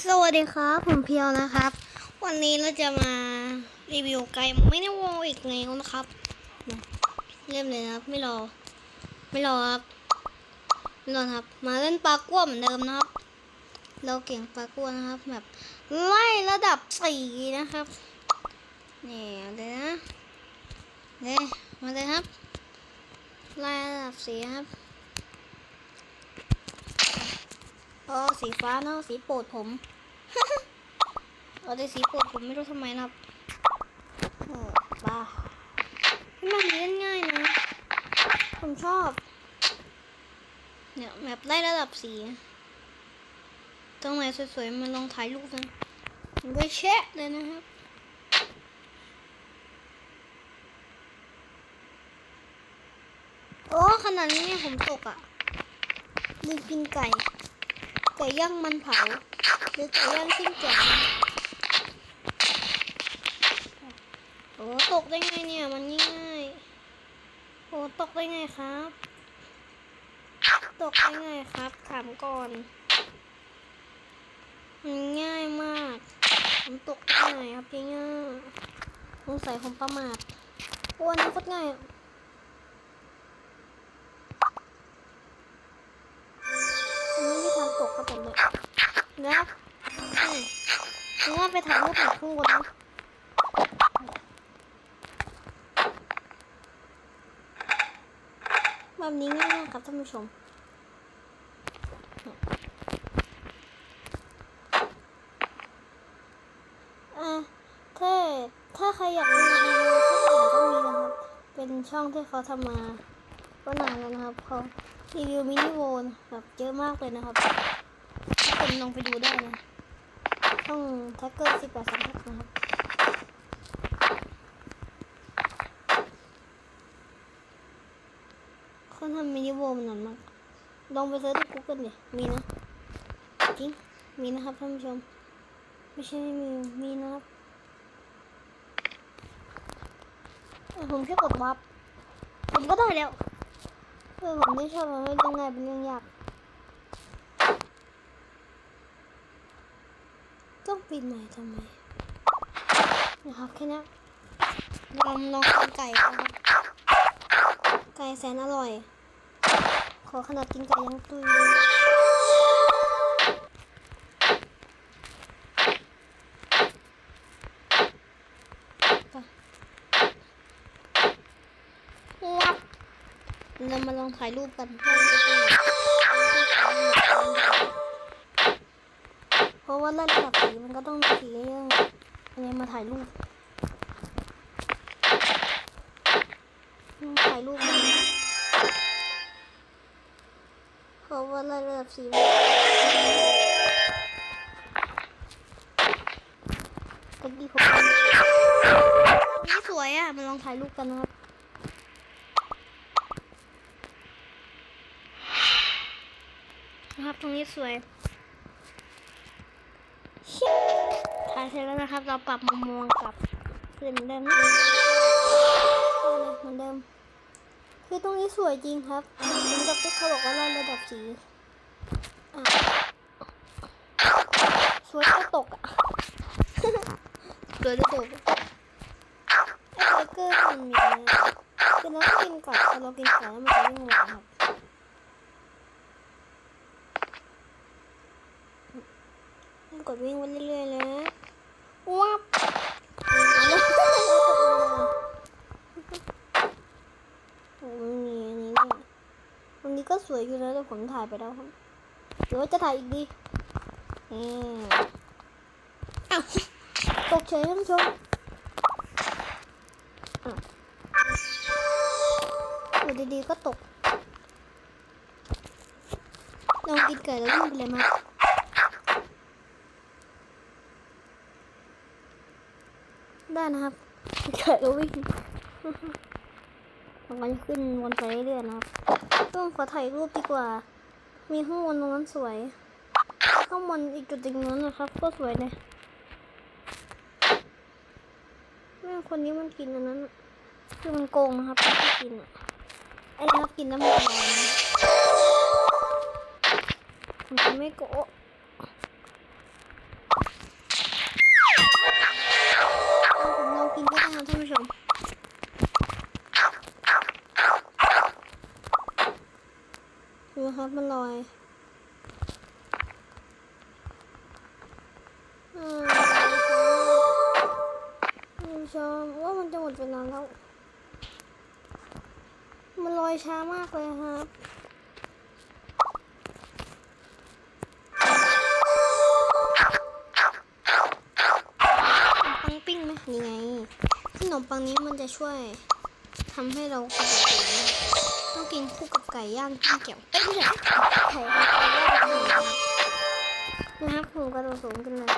สวัสดีครับ ผมเพียวนะครับ วันนี้เราจะมารีวิวไก่ไม่ได้วอลอีกแล้วนะครับเริ่มเลยนะครับไม่รอ ไม่รอครับไม่รอครับ มาเล่นปลากั้วเหมือนเดิมนะครับ เราเก่งปลากั้วนะครับ แบบไล่ระดับสี่นะครับนี่เอาเลยนะเลยมาเลยครับไล่ระดับสี่ครับ เออสีฟ้าเนาะสีโปรดผมเอาแต่สีโปรดผมไม่รู้ทำไมนะโอ้บ้าให้มันเล่นง่ายนะ ผมชอบ เนี่ยแบบไล่ระดับสีตรงไหนสวยๆมันลองถ่ายรูปนะมันก็แชะเลยนะครับโอ้ขนาดนี้ผมตกอะลืมกินไก่ ก่ย่างมันเผาหรือไก่ย่างชิ้นแก่โอ้ตกได้ไงเนี่ยมันง่ายโอ้ตกได้ไงครับ ตกได้ไงครับ ถามก่อนมันง่ายมากผมตกได้ไงครับพี่ง่ายสงสัยผมประมาทโอ้อันนี้โคตรง่าย ไปถ่ายรูปจากข้างบนนะแบบนี้ง่ายๆครับท่านผู้ชมอะถ้าถ้าใครอยากดูรีวิวที่อื่นก็มีนะครับ เป็นช่องที่เขาทำมาก็นานแล้วนะครับเขารีวิวมินิโวนแบบเยอะมากเลยนะครับทุกคนลองไปดูได้นะ ช่องแท็กเกอร์สิบแปดสามทักนะครับเขาทำมินิโวมันนานมาก ลองไปเซิร์ชใน Google ดิมีนะ จริง มีนะครับท่านผู้ชม ไม่ใช่ไม่มี มีนะครับผมแค่กดวับผมก็ได้แล้วเออผมไม่ชอบมันไม่เรื่องง่ายเป็นเรื่องยาก ต้อง ปีนใหม่ทำไมนะครับแค่นี้ลองลองกินไก่กันครับไก่แสนอร่อย ขอขนาดกินไก่ยังตุยเลยไปเรามาลองถ่ายรูปกัน ราะว่าเล่นกับสีมันก็ต้องมีสีเรื่องอะไรมาถ่ายรูปถ่ายรูปมันเพราะว่าเล่นระดับสีมันตะกี้ผมนี่สวยอะ มาลองถ่ายรูปกันนะครับนะครับตรงนี้สวย ถ่ายเสร็จแล้วนะครับ เราปรับมุมมองกลับคือเหมือนเดิมนะเหมือนเดิม คือตรงนี้สวยจริงครับเหมือนกับที่เขาบอกว่าไล่ระดับสีสวยก็ตกอะสวยก็ตกไอ้เบเกอร์มันมีนะคือเรากินก่อนพอเรากินก่อนแล้วมันจะยิ่งหวานครับกดวิ่งไปเรื่อยๆเลยนะ วับโอ้มีอันนี้วยวันนี้ก็สวยอยู่นะแต่ผมถ่ายไปแล้วครับหรือว่าจะถ่ายอีกดีเอออ้าตกเฉยท่านผู้ชมอ้าวอยู่ดีๆก็ตกลองกินไก่แล้ววิ่งไปเลยมา ได้นะครับเกิดแล้ววิ่งมันก็ขึ้นวนไปเรื่อยๆนะครับต้องขอถ่ายรูปดีกว่า มีข้างบนตรงนั้นสวย ข้างบนอีกจุดหนึ่งนั้นนะครับ ก็สวยเลยแม่คนนี้มันกินอันนั้น คือมันโกงนะครับไม่กินอะไอ้นะครับกินน้ำมันลยมันไม่โกะ ช้ามากเลยครับขนมปังปิ้งไหมนี่ไงขนมปังนี้มันจะช่วยทำให้เรากระโดดต้องกินคู่กับไก่ย่างจิ้มแจ่วเอ้ยไม่ใช่ไก่ไก่ย่างจิ้วนะครับผมกระโดดสูงขึ้นเลย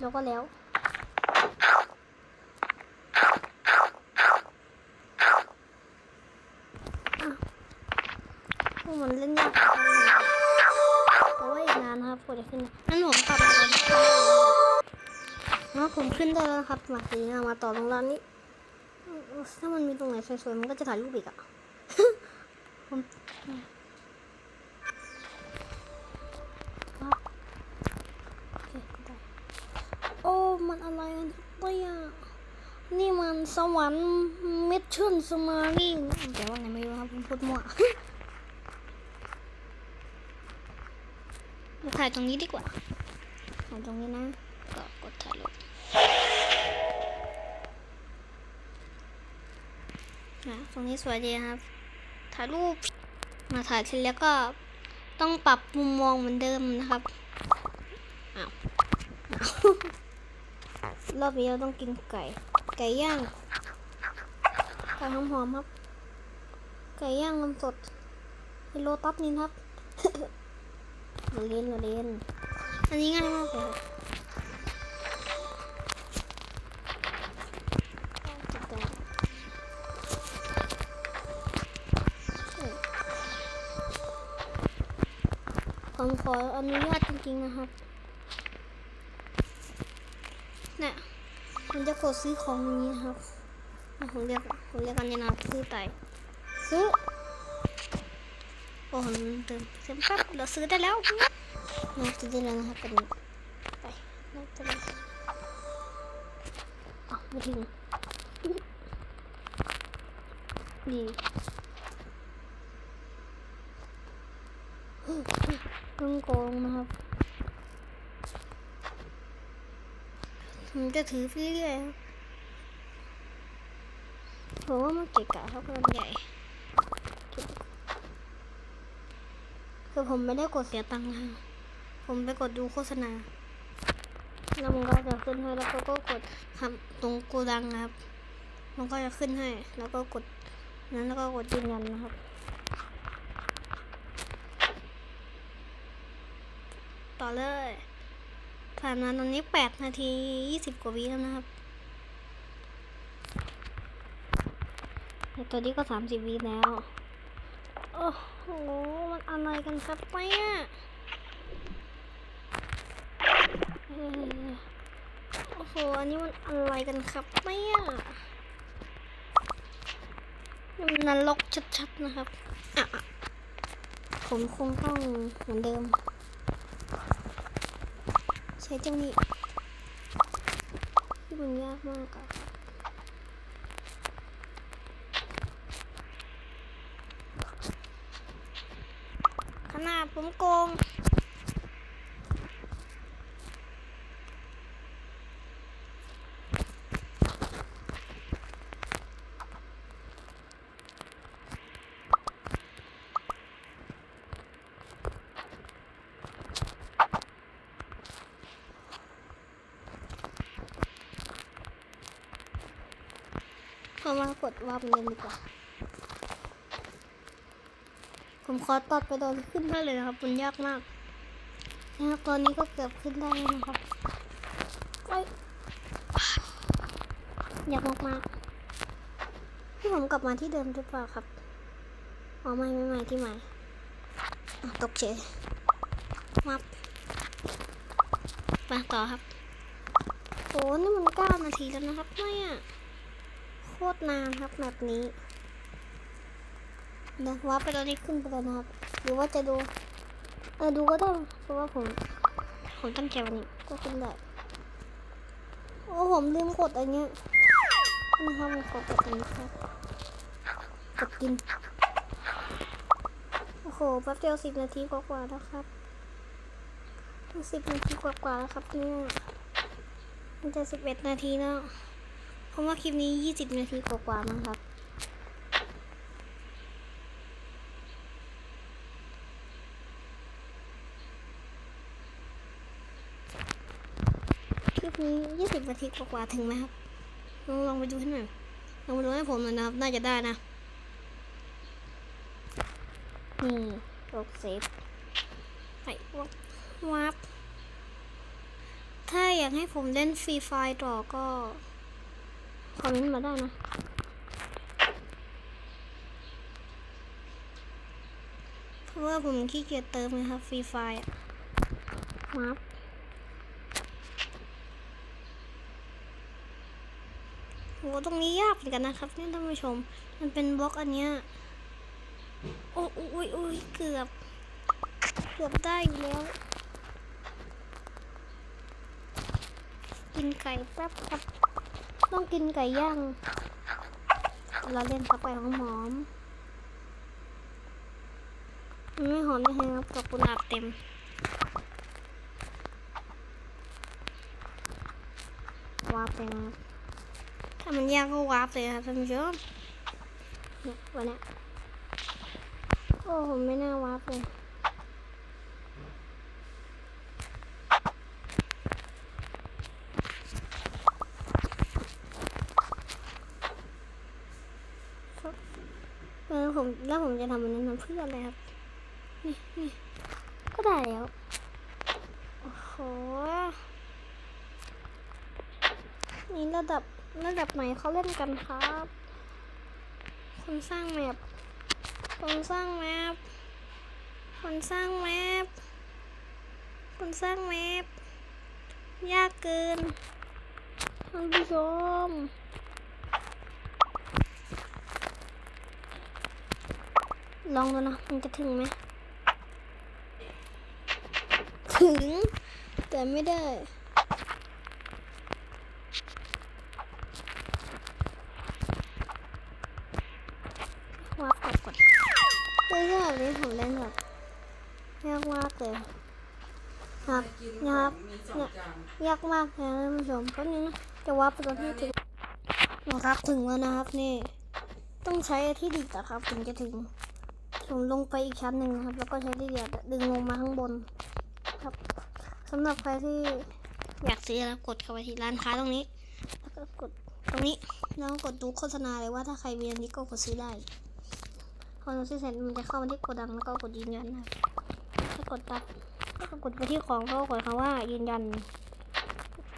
แล้วก็แล้วอะพวกมันเล่นยากเลยแต่ว่าอีกนานครับกว่าจะขึ้นงั้นผมกลับมาก่อนนะผมขึ้นได้แล้วครับมาทีนี้เรามาต่อตรงร้านนี้ถ้ามันมีตรงไหนสวยๆมันก็จะถ่ายรูปอีกอะผม มันอะไรกันเนี่ยนี่มันสวรรค์เมชชั่นสมารีแต่ว่าไงไม่รู้ครับผมพูดมั่วมาถ่ายตรงนี้ดีกว่า ถ่ายตรงนี้นะ ก็กดถ่ายรูปนะตรงนี้สวยดีครับ ถ่ายรูป มาถ่ายเสร็จแล้วก็ต้องปรับมุมมองเหมือนเดิมนะครับ อ้าว อ้าว รอบนี้เราต้องกินไก่ ไก่ย่าง ไก่หอมๆครับ ไก่ย่างนมสดในโลตัสนี่ครับเราเล่นเราเล่นอันนี้ง่ายมากเลยครับจับตรงนี้เอ้ยผมขออนุญาตจริงๆนะครับ เนี่ย มันจะกดซื้อของอย่างนี้ครับอะผมเรียกผมเรียกกันเนี่นะครับซื้อไต่ซื้อโอ้โหเติมเติมแป๊บเราซื้อได้แล้วนะซื้อได้แล้วนะครับเป็นไปน่าจะได้อ๋อไม่ถึงดีต้องโกงนะครับ ผม จะถือไปเรื่อยๆครับผมว่ามันเกะกะครับมันใหญ่ คือผมไม่ได้กดเสียตังค์นะผมไปกดดูโฆษณา แล้วมันก็จะขึ้นให้ แล้วก็ก็กดทำตรงโกดังนะครับ มันก็จะขึ้นให้ แล้วก็กดนั้นแล้วก็กดยืนยันนะครับต่อเลย ผ่านมาตอนนี้แปดนาทียี่สิบกว่าวิแล้วนะครับแต่ตอนนี้ก็สามสิบวิแล้ว โอ้โห มันอะไรกันครับเนี่ยโอ้โห อันนี้มันอะไรกันครับเนี่ยมันนรกชัดๆนะครับอะผมคงต้องเหมือนเดิม ใช้จังนี้ที่มันยากมากอะขนาดผมโกง ผมมากดวาร์ปเงินดีกว่า ผมขอตัดไปตอนขึ้นได้เลยนะครับ มันยากมากนะครับตอนนี้ก็เกือบขึ้นได้นะครับโอ้ยยากมากๆที่ผมกลับมาที่เดิมหรือเปล่าครับอ๋อไม่ไม่ไม่ที่ใหม่ตกเฉยมับมาต่อครับโอ้นี่มันเก้านาทีแล้วนะครับ ไม่อะ คตรนานครับแบบนี้เดี๋ยวว่าไปตอนนี้ขึ้นไปเลยนะครับ หรือว่าจะดู เออดูก็ได้เพราะว่าผม ผมตั้งใจวันนี้ก็ขึ้นได้โอ้ผมลืมกดอันเนี้ยนะครับผมกดอันนี้ครับกดกิน โอ้โหแป๊บเดียวสิบนาทีกว่าๆแล้วครับสิบนาทีกว่าๆแล้วครับเนี่ยมันจะสิบเอ็ดนาทีแล้ว เพราะว่าคลิปนี้ยี่สิบนาทีกว่าๆมั้งครับ คลิปนี้ยี่สิบนาทีกว่าๆถึงไหมครับ ลองลองไปดูให้หน่อย ลองไปดูให้ผมหน่อยนะครับ น่าจะได้นะ นี่กดเซฟไปวับวับถ้าอยากให้ผมเล่นฟรีไฟต่อก็ คอมเมนต์มาได้นะเพราะว่าผมขี้เกียจเติมนะครับฟรีไฟอะวับโหตรงนี้ยากเหมือนกันนะครับเนี่ยท่านผู้ชม มันเป็นบล็อกอันเนี้ยโอ้อุ้ยอุ้ยเกือบ เกือบได้อยู่แล้ว กินไก่แป๊บครับ ต้องกินไก่ย่าง เราเล่นเข้าไปหอมหอมไม่หอมได้ไงครับกับกุหลาบเต็มวาบเลยนะครับถ้ามันยากก็วาร์ปเลยครับท่านผู้ชมเนี่ยวันนี้โอ้ผมไม่น่าวาร์ปเลย แล้วผมจะทำมันนั้นเพื่ออะไรครับ นี่นี่ก็ได้แล้ว โอ้โห นี่ระดับระดับไหนเขาเล่นกันครับ คนสร้างแมปคนสร้างแมปคนสร้างแมปคนสร้างแมปยากเกินท่านผู้ชม ลองดูนะ มันจะถึงไหม ถึง แต่ไม่ได้วาดกดกดเรื่องแบบนี้ผมเล่นแบบยากมากเลยครับนะครับมีสองจานยากมากเลยนะท่านผู้ชมเพราะนี้นะจะวาไปตอนที่ถึงนะครับถึงแล้วนะครับนี่ ต้องใช้ที่ดีดอะครับถึงจะถึง ผมลงไปอีกชั้นหนึ่งนะครับ แล้วก็ใช้ที่ดีดดึงลงมาข้างบน ครับสำหรับใครที่อยากซื้อแล้วกดเข้าไปที่ร้านค้าตรงนี้ แล้วก็กดตรงนี้แล้วก็กดดูโฆษณาเลยว่าถ้าใครมีอันนี้ก็กดซื้อได้พอเราซื้อเสร็จมันจะเข้ามาที่โกดังแล้วก็กดยืนยันนะถ้ากดตัดแล้วก็กดไปที่ของแล้วก็กดคำว่ายืนยัน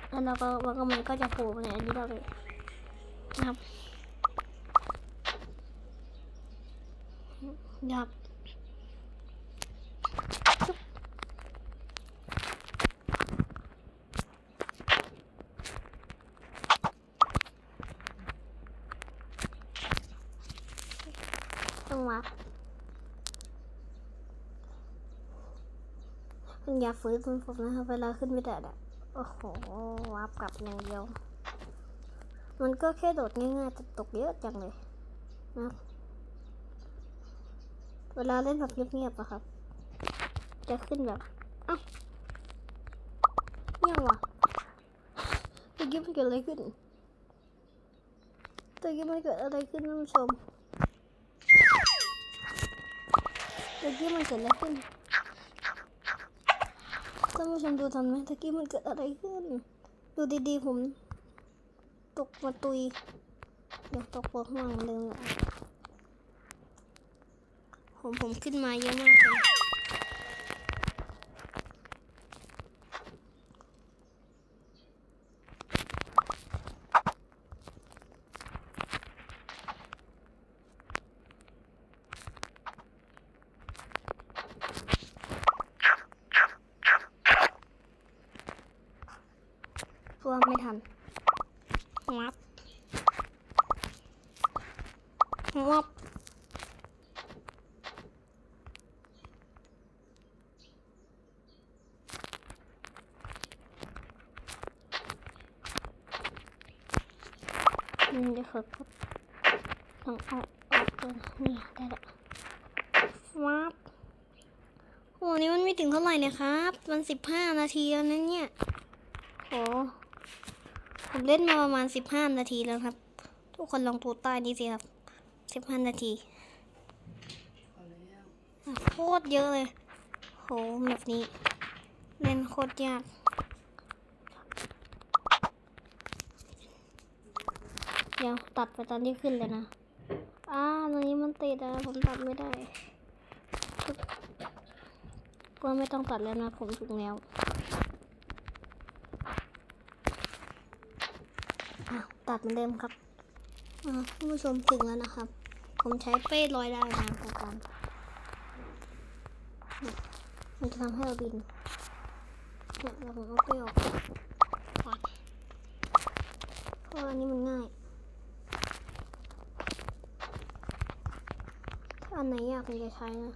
แล้วเราก็มันก็มันก็จะโผล่มาในอันนี้เราเลยนะครับ นะครับต้องมามันอย่าฝืนฝืนผมนะครับเวลาขึ้นไม่ได้อะโอ้โหวับกลับอย่างเดียว มันก็แค่โดดง่ายๆแต่ตกเยอะจังเลยนะ เวลาเล่นแบบเงียบๆอะครับ จะขึ้นแบบเอ้าเงียบว่ะตะกี้มันเกิดอะไรขึ้นตะกี้มันเกิดอะไรขึ้นท่านผู้ชมตะกี้มันเกิดอะไรขึ้นท่านผู้ชมดูทันไหมตะกี้มันเกิดอะไรขึ้น ดูดีๆผม ตกมาตุยเดี๋ยวตกบนข้างล่างเหมือนเดิมเลย ผมผมขึ้นมาเยอะมากเลยตัวไม่ทันงับงับนี่ เดี๋ยวขอพูดต้องเอาออกก่อนนี่ได้ละวับโอ้นี่มันไม่ถึงเท่าไหร่เลยครับ มันสิบห้านาทีแล้วนะเนี่ยโอ้ผมเล่นมาประมาณสิบห้านาทีแล้วครับ ทุกคนลองดูใต้นี้สิครับสิบห้านาทีโคตรเยอะเลย โหแบบนี้ เล่นโคตรยาก เดี๋ ยวตัดไปตอนที่ขึ้นเลยนะอ่าตอนนี้มันติดอะผมตัดไม่ได้ก็ไม่ต้องตัดแล้วนะผมถึงแล้วอะตัดเหมือนเดิมครับอผู้ชมถึงแล้วนะครับ ผมใช้เป้ลอยได้มาประกันมันจะทำให้เราบินเนี่ยเราผมเอาเป้ออกก่อนเพราะอันนี้มันง่าย ถ้า อันไหนอยากผมจะใช้นะ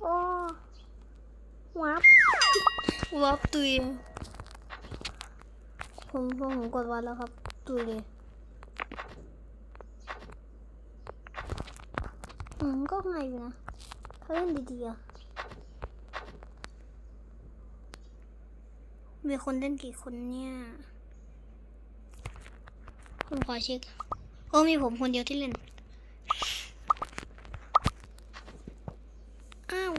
โอ้วับวับตุยผมผมผมกดวัดแล้วครับ ตุยเลยอืมก็ง่ายอยู่นะถ้าเล่นดีๆอะ มีคนเล่นกี่คนเนี่ยผมขอเช็คโอ้มีผมคนเดียวที่เล่น อ้าว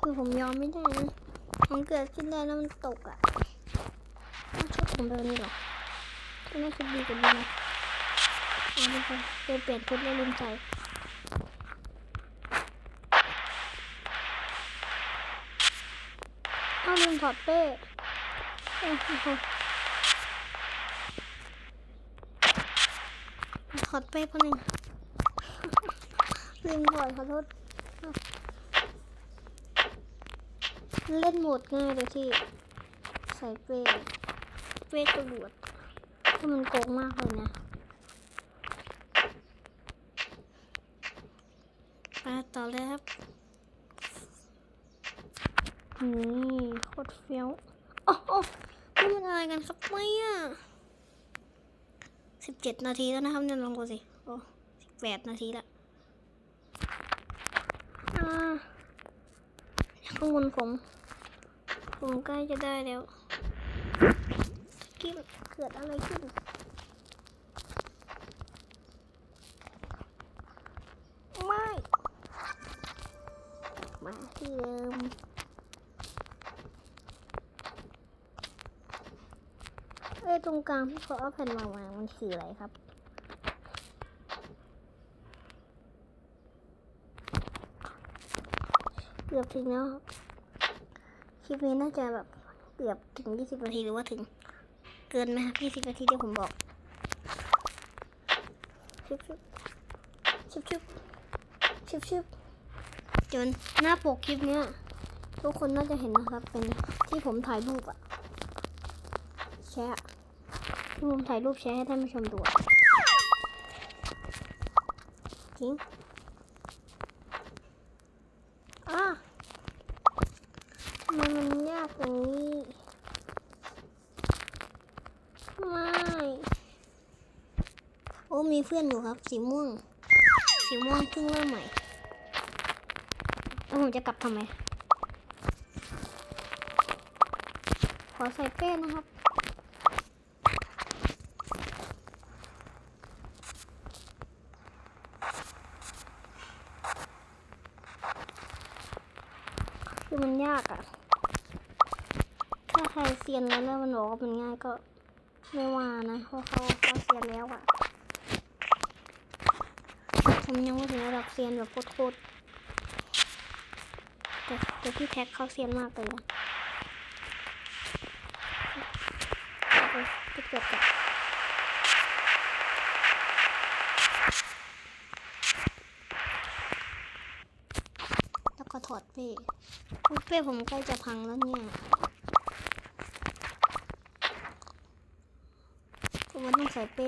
คือผมยอมไม่ได้นะมันเกิดขึ้นได้แล้วมันตกอะอ้าวชุดผมแบบนี้เหรอไม่น่าชุดดีกว่านี้นะเอาไปไปไปเปลี่ยนชุดแล้วลืมใส่ เอาลืมถอดเป้โอ้โหถอดเป้เพราะหนึ่งลืมถอดขอโทษ เล่นโหมดง่ายเลยที่ ใส่เป้เป้กระโดดถ้ามันโกงมากเลยนะไปต่อเลยครับ นี่โคตรเฟี้ยวโอ้โอ้นี่มันอะไรกันครับไม่อะสิบเจ็ดนาทีแล้วนะครับเนี่ยลองดูสิโอ้สิบแปดนาทีละข้างบนผม ผมใกล้จะได้แล้วกิ้มเกิดอะไรขึ้น ไม่ มาที่เดิม เอ้ยตรง กลางที่เขาเอาแผ่นมาวางมันคืออะไรครับ เกือบถึงแล้วคลิปนี้น่าจะแบบเกือบถึง 20 นาทีหรือว่าถึง เกินไหมครับ 20 นาทีที่ผมบอกชิบชิบชิบชิบชิบชิบจนหน้าปกคลิปเนี้ยทุกคนน่าจะเห็นนะครับ เป็นที่ผมถ่ายรูปอะ ที่ผมถ่ายรูปแชร์ให้ท่านผู้ชมดูจริงอะทำไมมันยากอย่างนี้ไม่โอ้มีเพื่อนอยู่ครับ สีม่วง สีม่วงเพิ่งเริ่มใหม่แล้วผมจะกลับทำไม ขอใส่เป้นะครับ คือมันยากอะ ถ้าใครเซียนแล้วแล้วมันบอ ก็ไม่ว่านะเพราะเขาเขาเซียนแล้วอะผมยังไม่ถึงระดับเซียนแบบโคตรแต่แต่พี่แท็กเขาเซียนมากเลยนะไปเก็บกันแล้วก็ถอดเป้เป้ผมใกล้จะพังแล้วเนี่ย ผมว่าต้อง ใส่เป้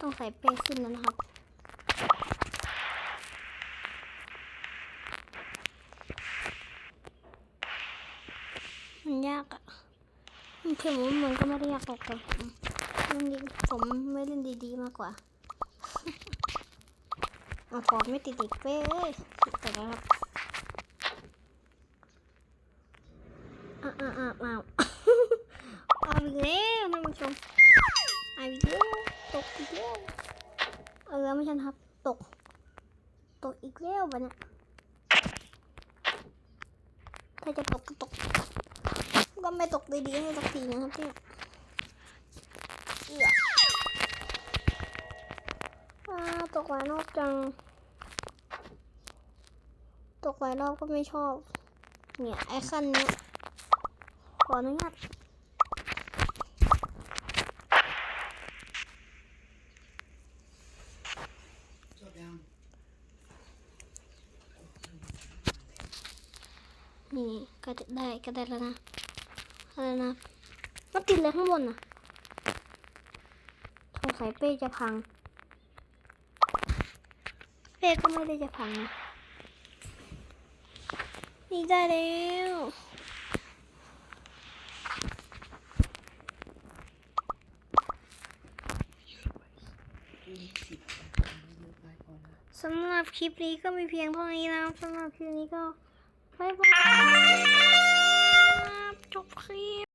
ต้องใส่เป้ขึ้นแล้วนะครับอยากอะเพื่อนผมมันก็ไม่ได้ยากหรอกแต่ผมเล่นดีผมไม่เล่นดีๆมากกว่าเอาพอไม่ติดอีกเป้เอ้ยแต่นะครับอ้าวอ้าวอ้าวอ้าว เอาอีกแล้วท่านผู้ชมเอาอีกแล้วตกอีกแล้วเออไม่ใช่นะครับ ตก ตกอีกแล้ววะเนี่ยถ้าจะตกก็ตก ก็ไม่ตก ดีๆให้สักทีนะครับเนี่ยเอืออ่าตกหลายรอบจัง ตกหลายรอบก็ไม่ชอบ เนี่ย ไอ้ขั้นเนี้ยขออนุญาตจบยังนี่ก็ได้ก็ได้แล้วนะ อะไรนะมันติดเลยข้างบนน่ะสงสัยเป้จะพัง เป้ก็ไม่ได้จะพังนะนี่ได้แล้วอืมสิบเยอะไปก่อนนะสำหรับคลิปนี้ก็มีเพียงเท่านี้นะครับสำหรับคลิปนี้ก็บ๊ายบาย ครับจบคลิป